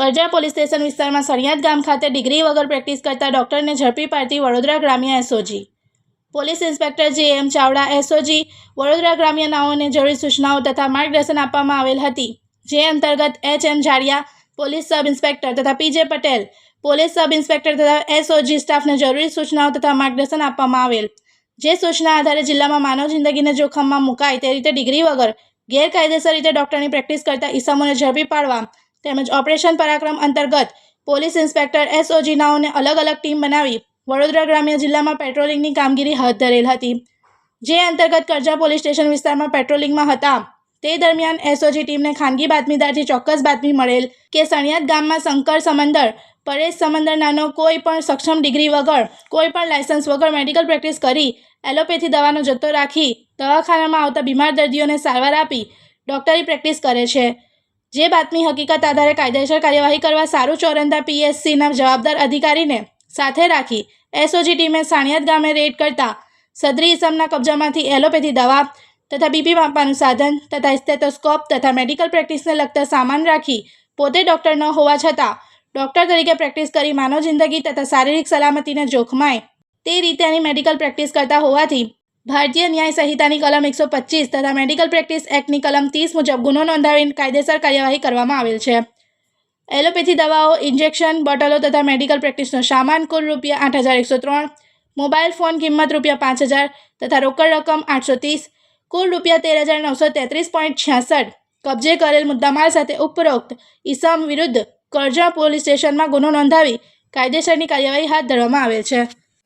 કરજા police station વિસ્તારમાં સણિયાદ ગામ ખાતે ડિગ્રી વગર પ્રેક્ટિસ કરતા ડોક્ટરને ઝડપી પાડતી વડોદરા ગ્રામ્ય SOG. Police inspector J M Chavda SOG, Vadodara ગ્રામ્યનાઓને જરૂરી સૂચનાઓ તથા માર્ગદર્શન આપવામાં આવેલ હતી. જે અંતર્ગત H M Zadiya police sub inspector તથા PJ Patel, police sub inspector તથા એસઓજી સ્ટાફને જરૂરી સૂચનાઓ તથા માર્ગદર્શન આપવામાં આવેલ. જે સૂચના આધારે જિલ્લામાં માનવ જિંદગીને જોખમમાં મુકાય તે રીતે ડિગ્રી વગર ગેરકાયદેસર રીતે ડોક્ટરની પ્રેક્ટિસ કરતા ઈસમોને ઝડપી પાડવા તેમજ ઓપરેશન પરાક્રમ અંતર્ગત પોલીસ ઇન્સ્પેક્ટર એસઓજી નાઓને અલગ અલગ ટીમ બનાવી વડોદરા ગ્રામ્ય જિલ્લામાં પેટ્રોલિંગની કામગીરી હાથ ધરેલ હતી. જે અંતર્ગત કરજા પોલીસ સ્ટેશન વિસ્તારમાં પેટ્રોલિંગમાં હતા. તે દરમિયાન એસઓજી ટીમને ખાનગી બાતમીદારથી ચોક્કસ બાતમી મળેલ કે સણિયાદ ગામમાં શંકર સમંદર, પરેશ સમંદર નાનો કોઈ પણ સક્ષમ ડિગ્રી વગર, કોઈ પણ લાયસન્સ વગર મેડિકલ પ્રેક્ટિસ કરી એલોપેથી દવાનો જથ્થો રાખી દવાખાનામાં આવતા બીમાર દર્દીઓને સારવાર આપી ડૉક્ટરી પ્રેક્ટિસ કરે છે. જે બાતમી હકીકત આધારે કાયદેસર કાર્યવાહી કરવા સારું ચોરંદા પીએસસીના જવાબદાર અધિકારીને સાથે રાખી એસઓજી ટીમે સાણિયાદ ગામે રેડ કરતા સદરી ઇસમના કબજામાંથી એલોપેથી દવા તથા બીપી માપવાનું સાધન તથા સ્ટેથોસ્કોપ તથા મેડિકલ પ્રેક્ટિસને લગતા સામાન રાખી પોતે ડૉક્ટર ન હોવા છતાં ડૉક્ટર તરીકે પ્રેક્ટિસ કરી માનવ જિંદગી તથા શારીરિક સલામતીને જોખમાય તે રીતે એની મેડિકલ પ્રેક્ટિસ કરતા હોવાથી ભારતીય ન્યાય સંહિતાની કલમ એકસો પચીસ તથા મેડિકલ પ્રેક્ટિસ એક્ટની કલમ ત્રીસ મુજબ ગુનો નોંધાવી કાયદેસર કાર્યવાહી કરવામાં આવેલ છે. એલોપેથી દવાઓ, ઇન્જેક્શન, બોટલો તથા મેડિકલ પ્રેક્ટિસનો સામાન કુલ રૂપિયા આઠ હજાર એકસો ત્રણ, મોબાઈલ ફોન કિંમત રૂપિયા પાંચ હજાર તથા રોકડ રકમ આઠસો ત્રીસ, કુલ રૂપિયા તેર હજાર નવસો તેત્રીસ પોઈન્ટ છ્યાસઠ, કબજે કરેલ મુદ્દામાલ સાથે ઉપરોક્ત ઈસમ વિરુદ્ધ કરજણ પોલીસ સ્ટેશનમાં ગુનો નોંધાવી કાયદેસરની કાર્યવાહી હાથ ધરવામાં આવેલ છે.